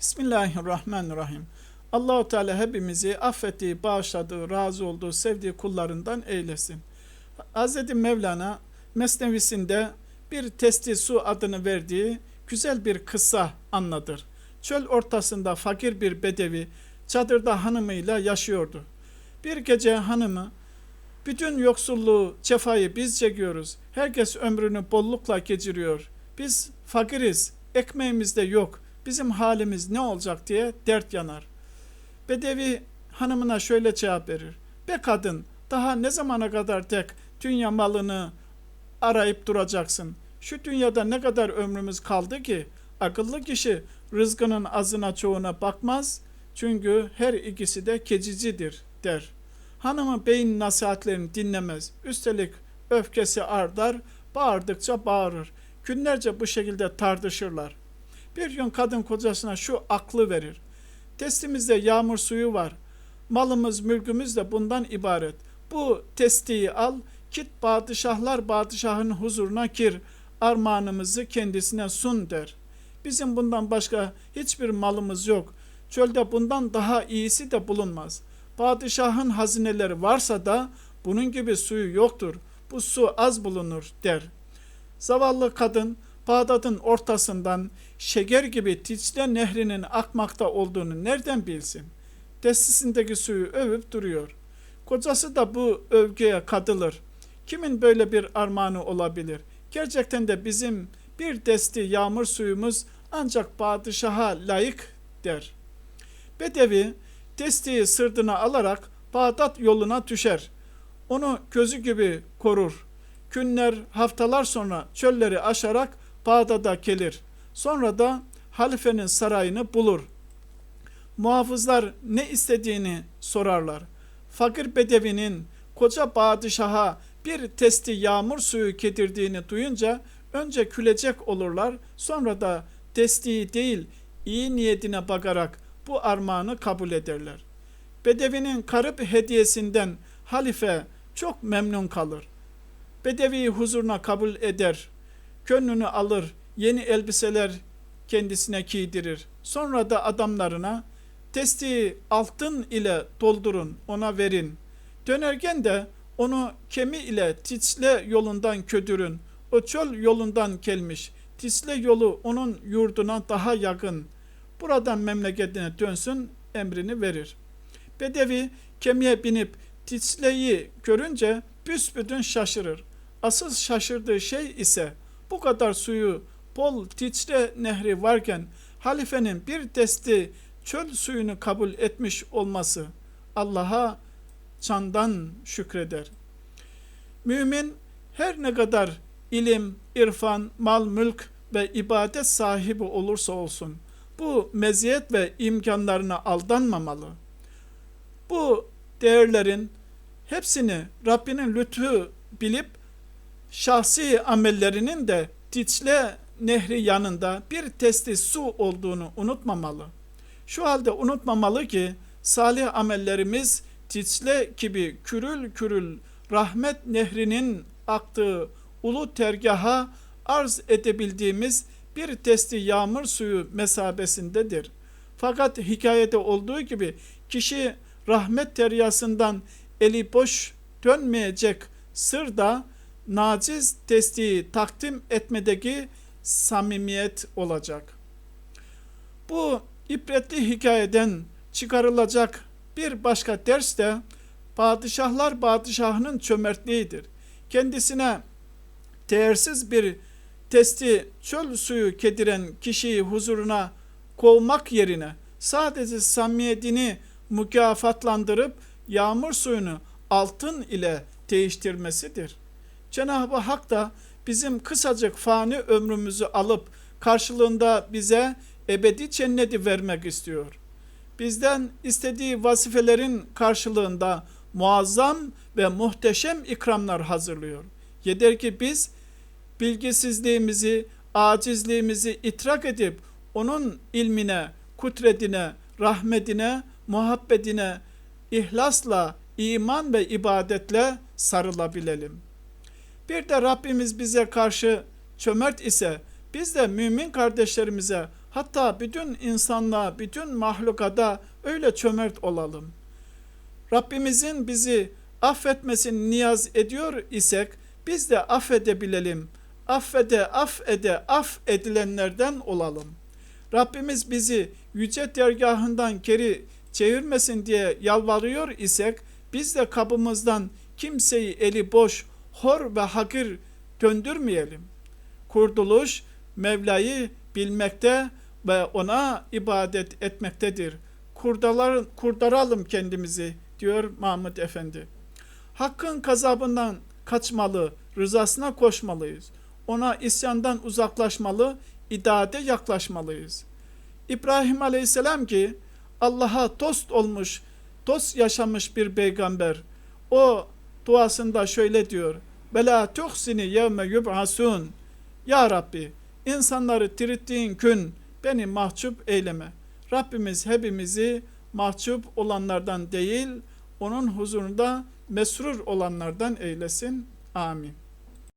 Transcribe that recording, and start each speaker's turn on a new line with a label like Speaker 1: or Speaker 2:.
Speaker 1: Bismillahirrahmanirrahim. Allahu Teala hepimizi affettiği, bağışladığı, razı olduğu, sevdiği kullarından eylesin. Hz. Mevlana Mesnevisinde bir testi su adını verdiği güzel bir kıssa anlatır. Çöl ortasında fakir bir bedevi çadırda hanımıyla yaşıyordu. Bir gece hanımı bütün yoksulluğu, cefayı biz çekiyoruz. Herkes ömrünü bollukla geçiriyor. Biz fakiriz, ekmeğimiz de yok. Bizim halimiz ne olacak diye dert yanar. Bedevi hanımına şöyle cevap verir. Be kadın, daha ne zamana kadar tek dünya malını arayıp duracaksın? Şu dünyada ne kadar ömrümüz kaldı ki? Akıllı kişi rızkının azına çoğuna bakmaz. Çünkü her ikisi de keçicidir der. Hanımı beyin nasihatlerini dinlemez. Üstelik öfkesi artar, bağırdıkça bağırır. Günlerce bu şekilde tartışırlar. Bir gün kadın kocasına şu aklı verir. Testimizde yağmur suyu var. Malımız, mülkümüz de bundan ibaret. Bu testiyi al, git padişahlar padişahın huzuruna gir. Armağanımızı kendisine sun der. Bizim bundan başka hiçbir malımız yok. Çölde bundan daha iyisi de bulunmaz. Padişahın hazineleri varsa da bunun gibi suyu yoktur. Bu su az bulunur der. Zavallı kadın Bağdat'ın ortasından şeker gibi Tiçle nehrinin akmakta olduğunu nereden bilsin? Testisindeki suyu övüp duruyor. Kocası da bu övgüye katılır. Kimin böyle bir armağanı olabilir? Gerçekten de bizim bir desti yağmur suyumuz ancak padişaha layık der. Bedevi destiği sırtına alarak Bağdat yoluna düşer. Onu gözü gibi korur. Günler, haftalar sonra çölleri aşarak Bağdat'a gelir. Sonra da halifenin sarayını bulur. Muhafızlar ne istediğini sorarlar. Fakir bedevinin koca padişaha bir testi yağmur suyu getirdiğini duyunca önce külecek olurlar sonra da testiyi değil iyi niyetine bakarak bu armağanı kabul ederler. Bedevinin karıp hediyesinden halife çok memnun kalır. Bedevi huzuruna kabul eder. Gönlünü alır, yeni elbiseler kendisine giydirir. Sonra da adamlarına testi altın ile doldurun, ona verin. Dönerken de onu kemi ile Tiçle yolundan ködürün. O çöl yolundan gelmiş. Tiçle yolu onun yurduna daha yakın. Buradan memleketine dönsün emrini verir. Bedevi kemiğe binip Tiçle'yi görünce büsbütün şaşırır. Asıl şaşırdığı şey ise bu kadar suyu bol Tiçre nehri varken halifenin bir testi çöl suyunu kabul etmiş olması Allah'a candan şükreder. Mümin her ne kadar ilim, irfan, mal, mülk ve ibadet sahibi olursa olsun bu meziyet ve imkanlarına aldanmamalı. Bu değerlerin hepsini Rabbinin lütfu bilip şahsi amellerinin de Dicle nehri yanında bir testi su olduğunu unutmamalı. Şu halde unutmamalı ki salih amellerimiz Dicle gibi kürül kürül rahmet nehrinin aktığı ulu tergaha arz edebildiğimiz bir testi yağmur suyu mesabesindedir. Fakat hikayede olduğu gibi kişi rahmet deryasından eli boş dönmeyecek sır da naciz testiyi takdim etmedeki samimiyet olacak. Bu ibretli hikayeden çıkarılacak bir başka ders de padişahlar padişahının çömertliğidir. Kendisine değersiz bir testi çöl suyu kediren kişiyi huzuruna kovmak yerine sadece samimiyetini mükafatlandırıp yağmur suyunu altın ile değiştirmesidir. Cenab-ı Hak da bizim kısacık fani ömrümüzü alıp karşılığında bize ebedi cenneti vermek istiyor. Bizden istediği vazifelerin karşılığında muazzam ve muhteşem ikramlar hazırlıyor. Yeter ki biz bilgisizliğimizi, acizliğimizi itrak edip onun ilmine, kudretine, rahmetine, muhabbetine ihlasla, iman ve ibadetle sarılabilelim. Bir de Rabbimiz bize karşı çömert ise biz de mümin kardeşlerimize Hatta bütün insanlığa, bütün mahlukada öyle cömert olalım. Rabbimizin bizi affetmesini niyaz ediyor isek biz de affedebilelim. Affede, affede, aff edilenlerden olalım. Rabbimiz bizi yüce dergahından geri çevirmesin diye yalvarıyor isek biz de kabımızdan kimseyi eli boş, hor ve hakir döndürmeyelim. Kurtuluş Mevla'yı bilmekte ve ona ibadet etmektedir. Kurdalar, kurtaralım kendimizi diyor Mahmud Efendi. Hakkın gazabından kaçmalı, rızasına koşmalıyız. Ona isyandan uzaklaşmalı, itaate yaklaşmalıyız. İbrahim Aleyhisselam ki Allah'a dost olmuş, dost yaşamış bir peygamber. O duasında şöyle diyor. Bela tuhsini yevme yub'asun. Ya Rabbi insanları dirilttiğin gün beni mahcup eyleme. Rabbimiz hepimizi mahcup olanlardan değil, onun huzurunda mesrur olanlardan eylesin. Amin.